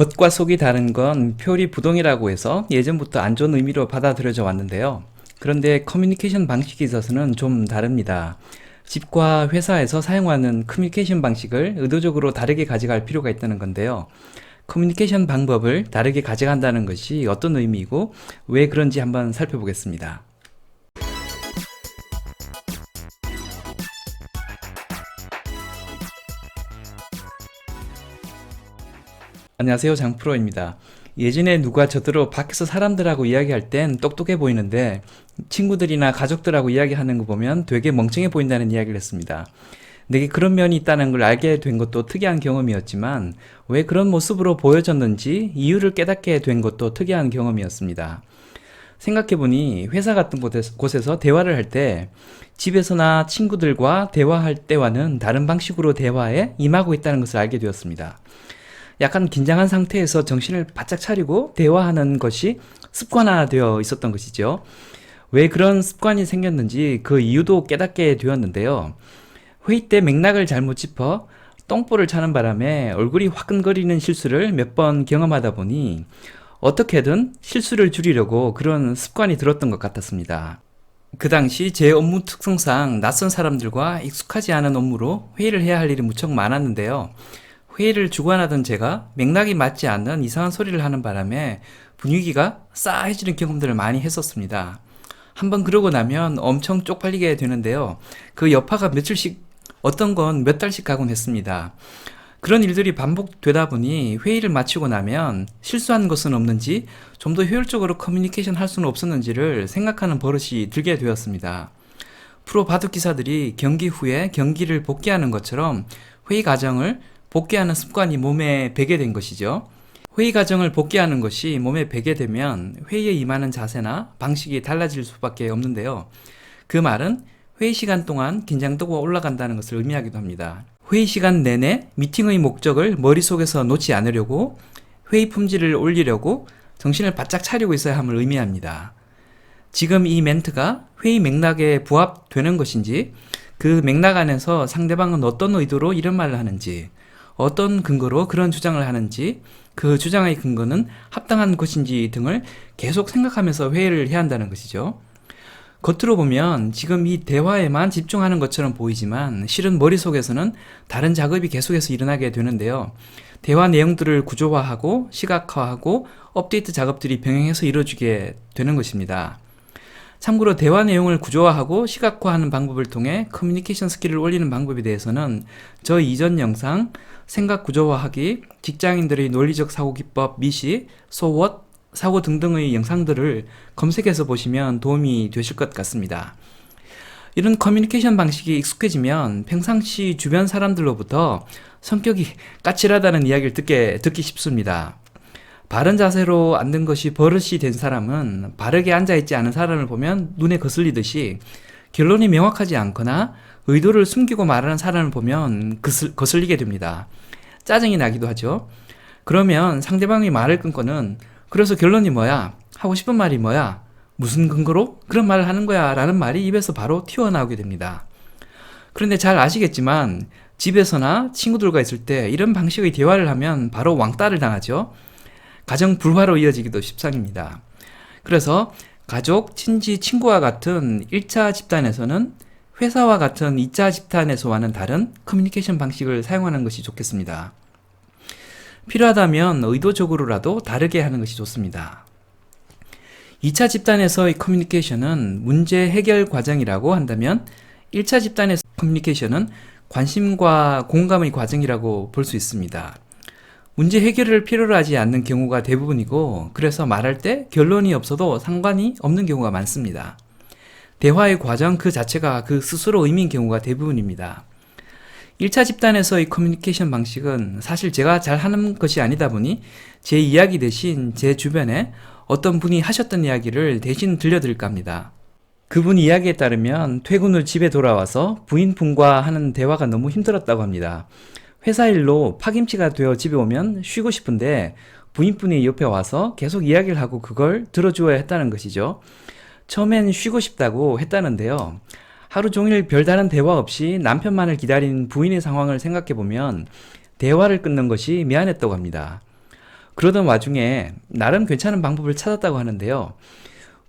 겉과 속이 다른 건 표리 부동이라고 해서 예전부터 안 좋은 의미로 받아들여져 왔는데요. 그런데 커뮤니케이션 방식에 있어서는 좀 다릅니다. 집과 회사에서 사용하는 커뮤니케이션 방식을 의도적으로 다르게 가져갈 필요가 있다는 건데요. 커뮤니케이션 방법을 다르게 가져간다는 것이 어떤 의미이고 왜 그런지 한번 살펴보겠습니다. 안녕하세요. 장프로입니다. 예전에 누가 저더러 밖에서 사람들하고 이야기할 땐 똑똑해 보이는데 친구들이나 가족들하고 이야기하는 거 보면 되게 멍청해 보인다는 이야기를 했습니다. 내게 그런 면이 있다는 걸 알게 된 것도 특이한 경험이었지만 왜 그런 모습으로 보여졌는지 이유를 깨닫게 된 것도 특이한 경험이었습니다. 생각해보니 회사 같은 곳에서, 대화를 할 때 집에서나 친구들과 대화할 때와는 다른 방식으로 대화에 임하고 있다는 것을 알게 되었습니다. 약간 긴장한 상태에서 정신을 바짝 차리고 대화하는 것이 습관화되어 있었던 것이죠. 왜 그런 습관이 생겼는지 그 이유도 깨닫게 되었는데요. 회의 때 맥락을 잘못 짚어 똥볼을 차는 바람에 얼굴이 화끈거리는 실수를 몇 번 경험하다 보니 어떻게든 실수를 줄이려고 그런 습관이 들었던 것 같았습니다. 그 당시 제 업무 특성상 낯선 사람들과 익숙하지 않은 업무로 회의를 해야 할 일이 무척 많았는데요. 회의를 주관하던 제가 맥락이 맞지 않는 이상한 소리를 하는 바람에 분위기가 싸해지는 경험들을 많이 했었습니다. 한번 그러고 나면 엄청 쪽팔리게 되는데요. 그 여파가 며칠씩 어떤 건 몇 달씩 가곤 했습니다. 그런 일들이 반복되다 보니 회의를 마치고 나면 실수한 것은 없는지 좀 더 효율적으로 커뮤니케이션 할 수는 없었는지를 생각하는 버릇이 들게 되었습니다. 프로 바둑 기사들이 경기 후에 경기를 복귀하는 것처럼 회의 과정을 복귀하는 습관이 몸에 배게 된 것이죠. 회의 과정을 복귀하는 것이 몸에 배게 되면 회의에 임하는 자세나 방식이 달라질 수밖에 없는데요. 그 말은 회의 시간 동안 긴장도가 올라간다는 것을 의미하기도 합니다. 회의 시간 내내 미팅의 목적을 머릿속에서 놓지 않으려고 회의 품질을 올리려고 정신을 바짝 차리고 있어야 함을 의미합니다. 지금 이 멘트가 회의 맥락에 부합되는 것인지 그 맥락 안에서 상대방은 어떤 의도로 이런 말을 하는지 어떤 근거로 그런 주장을 하는지 그 주장의 근거는 합당한 것인지 등을 계속 생각하면서 회의를 해야 한다는 것이죠. 겉으로 보면 지금 이 대화에만 집중하는 것처럼 보이지만 실은 머릿속에서는 다른 작업이 계속해서 일어나게 되는데요. 대화 내용들을 구조화하고 시각화하고 업데이트 작업들이 병행해서 이루어지게 되는 것입니다. 참고로 대화 내용을 구조화하고 시각화하는 방법을 통해 커뮤니케이션 스킬을 올리는 방법에 대해서는 저 이전 영상 생각 구조화하기, 직장인들의 논리적 사고 기법 미시, 소왓, 사고 등등의 영상들을 검색해서 보시면 도움이 되실 것 같습니다. 이런 커뮤니케이션 방식이 익숙해지면 평상시 주변 사람들로부터 성격이 까칠하다는 이야기를 듣게, 듣기 쉽습니다. 바른 자세로 앉는 것이 버릇이 된 사람은 바르게 앉아있지 않은 사람을 보면 눈에 거슬리듯이 결론이 명확하지 않거나 의도를 숨기고 말하는 사람을 보면 거슬, 거슬리게 됩니다. 짜증이 나기도 하죠. 그러면 상대방의 말을 끊고는 그래서 결론이 뭐야? 하고 싶은 말이 뭐야? 무슨 근거로 그런 말을 하는 거야? 라는 말이 입에서 바로 튀어나오게 됩니다. 그런데 잘 아시겠지만 집에서나 친구들과 있을 때 이런 방식의 대화를 하면 바로 왕따를 당하죠. 가정 불화로 이어지기도 십상입니다. 그래서 가족, 친지, 친구와 같은 1차 집단에서는 회사와 같은 2차 집단에서와는 다른 커뮤니케이션 방식을 사용하는 것이 좋겠습니다. 필요하다면 의도적으로라도 다르게 하는 것이 좋습니다. 2차 집단에서의 커뮤니케이션은 문제 해결 과정이라고 한다면 1차 집단에서 커뮤니케이션은 관심과 공감의 과정이라고 볼 수 있습니다. 문제 해결을 필요로 하지 않는 경우가 대부분이고 그래서 말할 때 결론이 없어도 상관이 없는 경우가 많습니다. 대화의 과정 그 자체가 그 스스로 의미인 경우가 대부분입니다. 1차 집단에서의 커뮤니케이션 방식은 사실 제가 잘 하는 것이 아니다 보니 제 이야기 대신 제 주변에 어떤 분이 하셨던 이야기를 대신 들려드릴까 합니다. 그분 이야기에 따르면 퇴근 후 집에 돌아와서 부인분과 하는 대화가 너무 힘들었다고 합니다. 회사 일로 파김치가 되어 집에 오면 쉬고 싶은데 부인분이 옆에 와서 계속 이야기를 하고 그걸 들어주어야 했다는 것이죠. 처음엔 쉬고 싶다고 했다는데요. 하루 종일 별다른 대화 없이 남편만을 기다린 부인의 상황을 생각해 보면 대화를 끊는 것이 미안했다고 합니다. 그러던 와중에 나름 괜찮은 방법을 찾았다고 하는데요.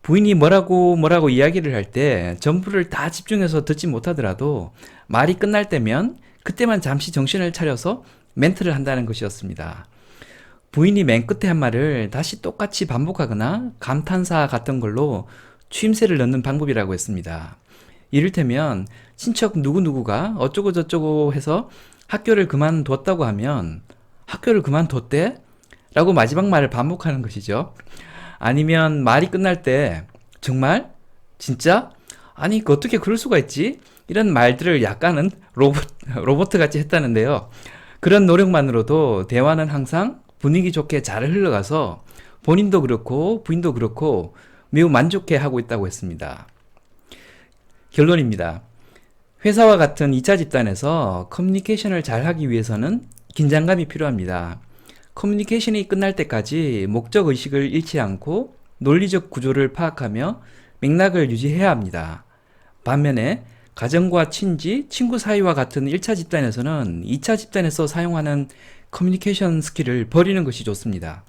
부인이 뭐라고 뭐라고 이야기를 할 때 전부를 다 집중해서 듣지 못하더라도 말이 끝날 때면 그때만 잠시 정신을 차려서 멘트를 한다는 것이었습니다. 부인이 맨 끝에 한 말을 다시 똑같이 반복하거나 감탄사 같은 걸로 추임새를 넣는 방법이라고 했습니다. 이를테면 친척 누구누구가 어쩌고저쩌고 해서 학교를 그만뒀다고 하면 학교를 그만뒀대? 라고 마지막 말을 반복하는 것이죠. 아니면 말이 끝날 때 정말? 진짜? 아니 그 어떻게 그럴 수가 있지? 이런 말들을 약간은 로봇 로봇 같이 했다는데요. 그런 노력만으로도 대화는 항상 분위기 좋게 잘 흘러가서 본인도 그렇고 부인도 그렇고 매우 만족해 하고 있다고 했습니다. 결론입니다. 회사와 같은 2차 집단에서 커뮤니케이션을 잘 하기 위해서는 긴장감이 필요합니다. 커뮤니케이션이 끝날 때까지 목적 의식을 잃지 않고 논리적 구조를 파악하며 맥락을 유지해야 합니다. 반면에 가정과 친지, 친구 사이와 같은 1차 집단에서는 2차 집단에서 사용하는 커뮤니케이션 스킬을 버리는 것이 좋습니다.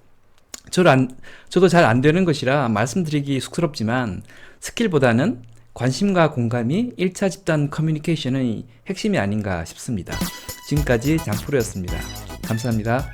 저도, 안, 저도 잘 안 되는 것이라 말씀드리기 쑥스럽지만 스킬보다는 관심과 공감이 1차 집단 커뮤니케이션의 핵심이 아닌가 싶습니다. 지금까지 장프로였습니다. 감사합니다.